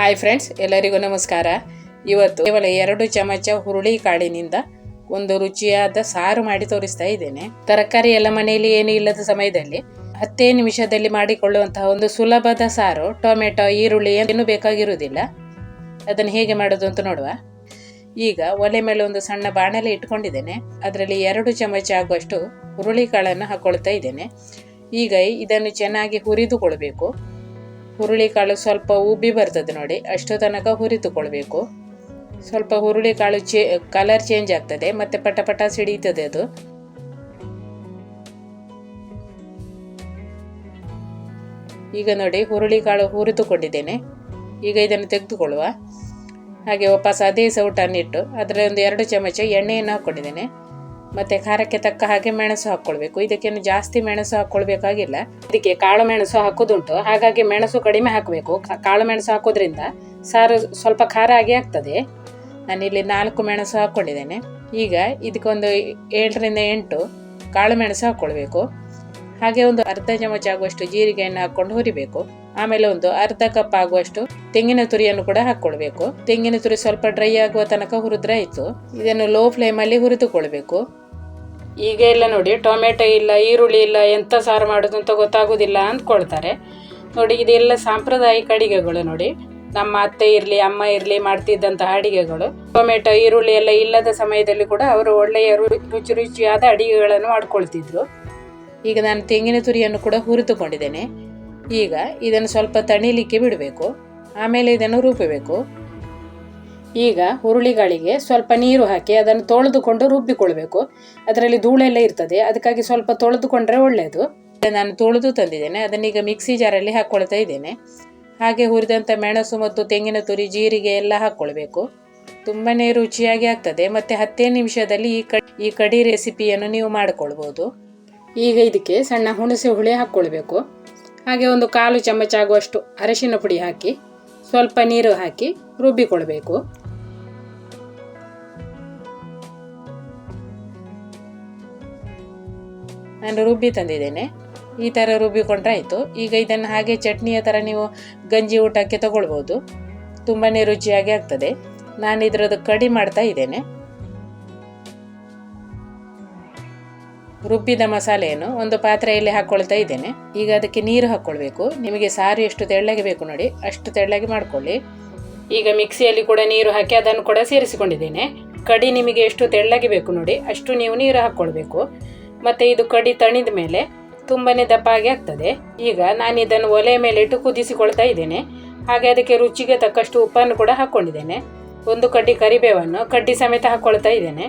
Hi friends ಎಲ್ಲರಿಗೂ ನಮಸ್ಕಾರ. ಇವತ್ತು ಕೇವಲ ಎರಡು ಚಮಚ ಹುರುಳಿ ಕಾಳಿನಿಂದ ಒಂದು ರುಚಿಯಾದ ಸಾರು ಮಾಡಿ ತೋರಿಸ್ತಾ ಇದ್ದೇನೆ. ತರಕಾರಿ ಎಲ್ಲ ಮನೆಯಲ್ಲಿ ಏನೂ ಇಲ್ಲದ ಸಮಯದಲ್ಲಿ ಹತ್ತೇ ನಿಮಿಷದಲ್ಲಿ ಮಾಡಿಕೊಳ್ಳುವಂತಹ ಒಂದು ಸುಲಭದ ಸಾರು, ಟೊಮೆಟೊ, ಈರುಳ್ಳಿ ಏನೂ ಬೇಕಾಗಿರುವುದಿಲ್ಲ. ಅದನ್ನು ಹೇಗೆ ಮಾಡೋದು ಅಂತ ನೋಡುವ. ಈಗ ಒಲೆ ಮೇಲೆ ಒಂದು ಸಣ್ಣ ಬಾಣಲೆ ಇಟ್ಕೊಂಡಿದ್ದೇನೆ. ಅದರಲ್ಲಿ ಎರಡು ಚಮಚ ಆಗುವಷ್ಟು ಹುರುಳಿ ಕಾಳನ್ನು ಹಾಕೊಳ್ತಾ ಇದ್ದೇನೆ. ಈಗ ಇದನ್ನು ಚೆನ್ನಾಗಿ ಹುರಿದುಕೊಳ್ಬೇಕು. ಹುರುಳಿಕಾಳು ಸ್ವಲ್ಪ ಉಬ್ಬಿ ಬರ್ತದೆ ನೋಡಿ, ಅಷ್ಟು ತನಕ ಹುರಿದುಕೊಳ್ಬೇಕು. ಸ್ವಲ್ಪ ಹುರುಳಿಕಾಳು ಚೇ ಕಲರ್ ಚೇಂಜ್ ಆಗ್ತದೆ, ಮತ್ತೆ ಪಟ ಪಟ ಸಿಡಿತದೆ ಅದು. ಈಗ ನೋಡಿ ಹುರುಳಿಕಾಳು ಹುರಿದುಕೊಂಡಿದ್ದೇನೆ. ಈಗ ಇದನ್ನು ತೆಗೆದುಕೊಳ್ಳುವ. ಹಾಗೆ ವಾಪಸ್ ಅದೇ ಸೌಟನ್ನಿಟ್ಟು ಅದರಲ್ಲಿ ಒಂದು ಎರಡು ಚಮಚ ಎಣ್ಣೆಯನ್ನು ಹಾಕ್ಕೊಂಡಿದ್ದೇನೆ ಮತ್ತೆ ಖಾರಕ್ಕೆ ತಕ್ಕ ಹಾಗೆ ಮೆಣಸು ಹಾಕ್ಕೊಳ್ಬೇಕು ಇದಕ್ಕೇನು ಜಾಸ್ತಿ ಮೆಣಸು ಹಾಕ್ಕೊಳ್ಬೇಕಾಗಿಲ್ಲ ಇದಕ್ಕೆ ಕಾಳು ಮೆಣಸು ಹಾಕೋದುಂಟು. ಹಾಗಾಗಿ ಮೆಣಸು ಕಡಿಮೆ ಹಾಕಬೇಕು. ಕಾಳು ಮೆಣಸು ಹಾಕೋದ್ರಿಂದ ಸಾರು ಸ್ವಲ್ಪ ಖಾರ ಆಗಿ ಆಗ್ತದೆ. ನಾನಿಲ್ಲಿ ನಾಲ್ಕು ಮೆಣಸು ಹಾಕ್ಕೊಂಡಿದ್ದೇನೆ ಈಗ ಇದಕ್ಕೊಂದು ಏಳರಿಂದ ಎಂಟು ಕಾಳು ಮೆಣಸು ಹಾಕ್ಕೊಳ್ಬೇಕು ಹಾಗೆ ಒಂದು ಅರ್ಧ ಚಮಚ ಆಗುವಷ್ಟು ಜೀರಿಗೆಯನ್ನು ಹಾಕ್ಕೊಂಡು ಹುರಿಬೇಕು. ಆಮೇಲೆ ಒಂದು ಅರ್ಧ ಕಪ್ ಆಗುವಷ್ಟು ತೆಂಗಿನ ತುರಿಯನ್ನು ಕೂಡ ಹಾಕ್ಕೊಳ್ಬೇಕು ತೆಂಗಿನ ತುರಿ ಸ್ವಲ್ಪ ಡ್ರೈ ಆಗುವ ತನಕ ಹುರಿದ್ರೆ ಆಯ್ತು. ಇದನ್ನು ಲೋ ಫ್ಲೇಮಲ್ಲಿ ಹುರಿದುಕೊಳ್ಬೇಕು. ಈಗ ಎಲ್ಲ ನೋಡಿ, ಟೊಮೆಟೊ ಇಲ್ಲ, ಈರುಳ್ಳಿ ಇಲ್ಲ ಎಂಥ ಸಾರು ಮಾಡೋದು ಅಂತ ಗೊತ್ತಾಗೋದಿಲ್ಲ ಅಂದ್ಕೊಳ್ತಾರೆ. ನೋಡಿ, ಇದೆಲ್ಲ ಸಾಂಪ್ರದಾಯಿಕ ಅಡಿಗೆಗಳು ನೋಡಿ. ನಮ್ಮ ಅತ್ತೆ ಇರಲಿ, ಅಮ್ಮ ಇರಲಿ ಮಾಡ್ತಿದ್ದಂತಹ ಅಡಿಗೆಗಳು. ಟೊಮೆಟೊ, ಈರುಳ್ಳಿ ಎಲ್ಲ ಇಲ್ಲದ ಸಮಯದಲ್ಲಿ ಕೂಡ ಅವರು ಒಳ್ಳೆಯ ರುಚಿ ರುಚಿಯಾದ ಅಡಿಗೆಗಳನ್ನು ಮಾಡ್ಕೊಳ್ತಿದ್ರು. ಈಗ ನಾನು ತೆಂಗಿನ ತುರಿಯನ್ನು ಕೂಡ ಹುರಿದುಕೊಂಡಿದ್ದೇನೆ. ಈಗ ಇದನ್ನು ಸ್ವಲ್ಪ ತಣಿಲಿಕ್ಕೆ ಬಿಡಬೇಕು. ಆಮೇಲೆ ಇದನ್ನು ರುಬ್ಬಬೇಕು ಈಗ ಹುರುಳಿಗಳಿಗೆ ಸ್ವಲ್ಪ ನೀರು ಹಾಕಿ ಅದನ್ನು ತೊಳೆದುಕೊಂಡು ರುಬ್ಬಿಕೊಳ್ಬೇಕು. ಅದರಲ್ಲಿ ಧೂಳೆಲ್ಲ ಇರ್ತದೆ. ಅದಕ್ಕಾಗಿ ಸ್ವಲ್ಪ ತೊಳೆದುಕೊಂಡ್ರೆ ಒಳ್ಳೆಯದು ನಾನು ತೊಳೆದು ತಂದಿದ್ದೇನೆ. ಅದನ್ನೀಗ ಮಿಕ್ಸಿ ಜಾರಲ್ಲಿ ಹಾಕ್ಕೊಳ್ತಾ ಇದ್ದೇನೆ. ಹಾಗೆ ಹುರಿದಂಥ ಮೆಣಸು ಮತ್ತು ತೆಂಗಿನ ತುರಿ, ಜೀರಿಗೆ ಎಲ್ಲ ಹಾಕ್ಕೊಳ್ಬೇಕು. ತುಂಬಾ ರುಚಿಯಾಗಿ ಆಗ್ತದೆ. ಮತ್ತು ಹತ್ತೇ ನಿಮಿಷದಲ್ಲಿ ಈ ಕಡಿ ಈ ಕಡಿ ರೆಸಿಪಿಯನ್ನು ನೀವು ಮಾಡಿಕೊಳ್ಬೋದು. ಈಗ ಇದಕ್ಕೆ ಸಣ್ಣ ಹುಣಸೆ ಹುಳಿ ಹಾಕ್ಕೊಳ್ಬೇಕು. ಹಾಗೆ ಒಂದು ಕಾಲು ಚಮಚ ಆಗುವಷ್ಟು ಅರಶಿನ ಪುಡಿ ಹಾಕಿ ಸ್ವಲ್ಪ ನೀರು ಹಾಕಿ ರುಬ್ಬಿಕೊಳ್ಬೇಕು. ನಾನು ರುಬ್ಬಿ ತಂದಿದ್ದೇನೆ. ಈ ಥರ ರುಬ್ಬಿಕೊಂಡ್ರೆ ಆಯಿತು. ಈಗ ಇದನ್ನು ಹಾಗೆ ಚಟ್ನಿಯ ಥರ ನೀವು ಗಂಜಿ ಊಟಕ್ಕೆ ತಗೊಳ್ಬೋದು. ತುಂಬಾ ರುಚಿಯಾಗಿ ಆಗ್ತದೆ. ನಾನು ಇದರದ್ದು ಕಡಿ ಮಾಡ್ತಾ ಇದ್ದೇನೆ. ರುಬ್ಬಿದ ಮಸಾಲೆಯನ್ನು ಒಂದು ಪಾತ್ರೆಯಲ್ಲಿ ಹಾಕ್ಕೊಳ್ತಾ ಇದ್ದೇನೆ. ಈಗ ಅದಕ್ಕೆ ನೀರು ಹಾಕ್ಕೊಳ್ಬೇಕು ನಿಮಗೆ ಸಾರು ಎಷ್ಟು ತೆಳ್ಳಗೆ ಬೇಕು ನೋಡಿ, ಅಷ್ಟು ತೆಳ್ಳಗೆ ಮಾಡ್ಕೊಳ್ಳಿ. ಈಗ ಮಿಕ್ಸಿಯಲ್ಲಿ ಕೂಡ ನೀರು ಹಾಕಿ ಅದನ್ನು ಕೂಡ ಸೇರಿಸಿಕೊಂಡಿದ್ದೇನೆ. ಕಡಿ ನಿಮಗೆ ಎಷ್ಟು ತೆಳ್ಳಗೆ ಬೇಕು ನೋಡಿ, ಅಷ್ಟು ನೀವು ನೀರು ಹಾಕ್ಕೊಳ್ಬೇಕು ಮತ್ತೆ ಇದು ಕಡಿ ತಣಿದ ಮೇಲೆ ತುಂಬಾನೇ ದಪ್ಪಾಗಿ ಆಗ್ತದೆ. ಈಗ ನಾನು ಇದನ್ನು ಒಲೆ ಮೇಲೆ ಇಟ್ಟು ಕುದಿಸಿಕೊಳ್ತಾ ಇದ್ದೇನೆ. ಹಾಗೆ ಅದಕ್ಕೆ ರುಚಿಗೆ ತಕ್ಕಷ್ಟು ಉಪ್ಪನ್ನು ಕೂಡ ಹಾಕ್ಕೊಂಡಿದ್ದೇನೆ ಒಂದು ಕಡ್ಡಿ ಕರಿಬೇವನ್ನು ಕಡ್ಡಿ ಸಮೇತ ಹಾಕ್ಕೊಳ್ತಾ ಇದ್ದೇನೆ.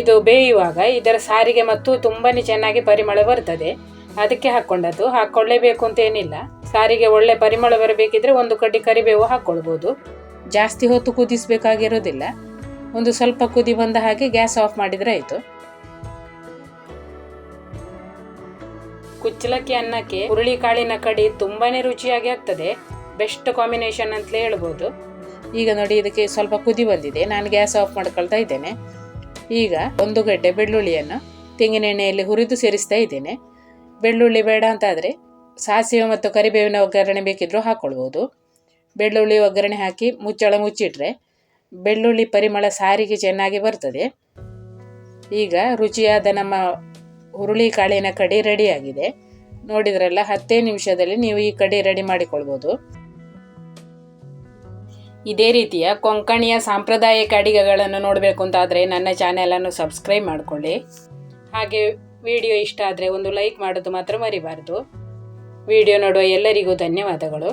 ಇದು ಬೇಯುವಾಗ ಇದರ ಸಾರಿಗೆ ಮತ್ತು ತುಂಬಾನೇ ಚೆನ್ನಾಗಿ ಪರಿಮಳ ಬರ್ತದೆ. ಅದಕ್ಕೆ ಹಾಕ್ಕೊಂಡದ್ದು ಹಾಕ್ಕೊಳ್ಳೇಬೇಕು ಅಂತ ಏನಿಲ್ಲ. ಸಾರಿಗೆ ಒಳ್ಳೆ ಪರಿಮಳ ಬರಬೇಕಿದ್ರೆ ಒಂದು ಕಡ್ಡಿ ಕರಿಬೇವು ಹಾಕ್ಕೊಳ್ಬೋದು ಜಾಸ್ತಿ ಹೊತ್ತು ಕುದಿಸಬೇಕಾಗಿರೋದಿಲ್ಲ. ಒಂದು ಸ್ವಲ್ಪ ಕುದಿ ಬಂದ ಹಾಗೆ ಗ್ಯಾಸ್ ಆಫ್ ಮಾಡಿದರೆ ಆಯಿತು. ಕುಚ್ಚಲಕ್ಕಿ ಅನ್ನಕ್ಕೆ ಹುರುಳಿ ಕಾಳಿನ ಕಡಿ ತುಂಬಾನೇ ರುಚಿಯಾಗಿ ಆಗ್ತದೆ. ಬೆಸ್ಟ್ ಕಾಂಬಿನೇಷನ್ ಅಂತಲೇ ಹೇಳ್ಬೋದು. ಈಗ ನೋಡಿ ಇದಕ್ಕೆ ಸ್ವಲ್ಪ ಕುದಿ ಬಂದಿದೆ. ನಾನು ಗ್ಯಾಸ್ ಆಫ್ ಮಾಡ್ಕೊಳ್ತಾ ಇದ್ದೇನೆ. ಈಗ ಒಂದು ಗಡ್ಡೆ ಬೆಳ್ಳುಳ್ಳಿಯನ್ನು ತೆಂಗಿನ ಎಣ್ಣೆಯಲ್ಲಿ ಹುರಿದು ಸೇರಿಸ್ತಾ ಇದ್ದೇನೆ. ಬೆಳ್ಳುಳ್ಳಿ ಬೇಡ ಅಂತಾದರೆ ಸಾಸಿವೆ ಮತ್ತು ಕರಿಬೇವಿನ ಒಗ್ಗರಣೆ ಬೇಕಿದ್ರೂ ಹಾಕ್ಕೊಳ್ಬೋದು ಬೆಳ್ಳುಳ್ಳಿ ಒಗ್ಗರಣೆ ಹಾಕಿ ಮುಚ್ಚಳ ಮುಚ್ಚಿಟ್ರೆ ಬೆಳ್ಳುಳ್ಳಿ ಪರಿಮಳ ಸಾರಿಗೆ ಚೆನ್ನಾಗಿ ಬರ್ತದೆ. ಈಗ ರುಚಿಯಾದ ನಮ್ಮ ಹುರುಳಿ ಕಾಳಿನ ಕಡಿ ರೆಡಿಯಾಗಿದೆ ನೋಡಿದ್ರಲ್ಲ, ಹತ್ತೇ ನಿಮಿಷದಲ್ಲಿ ನೀವು ಈ ಕಡಿ ರೆಡಿ ಮಾಡಿಕೊಳ್ಬೋದು. ಇದೇ ರೀತಿಯ ಕೊಂಕಣಿಯ ಸಾಂಪ್ರದಾಯಿಕ ಅಡಿಗೆಗಳನ್ನು ನೋಡಬೇಕು ಅಂತಾದರೆ ನನ್ನ ಚಾನೆಲನ್ನು ಸಬ್ಸ್ಕ್ರೈಬ್ ಮಾಡಿಕೊಳ್ಳಿ. ಹಾಗೆ ವಿಡಿಯೋ ಇಷ್ಟ ಆದರೆ ಒಂದು ಲೈಕ್ ಮಾಡೋದು ಮಾತ್ರ ಮರಿಬಾರ್ದು. ವಿಡಿಯೋ ನೋಡುವ ಎಲ್ಲರಿಗೂ ಧನ್ಯವಾದಗಳು.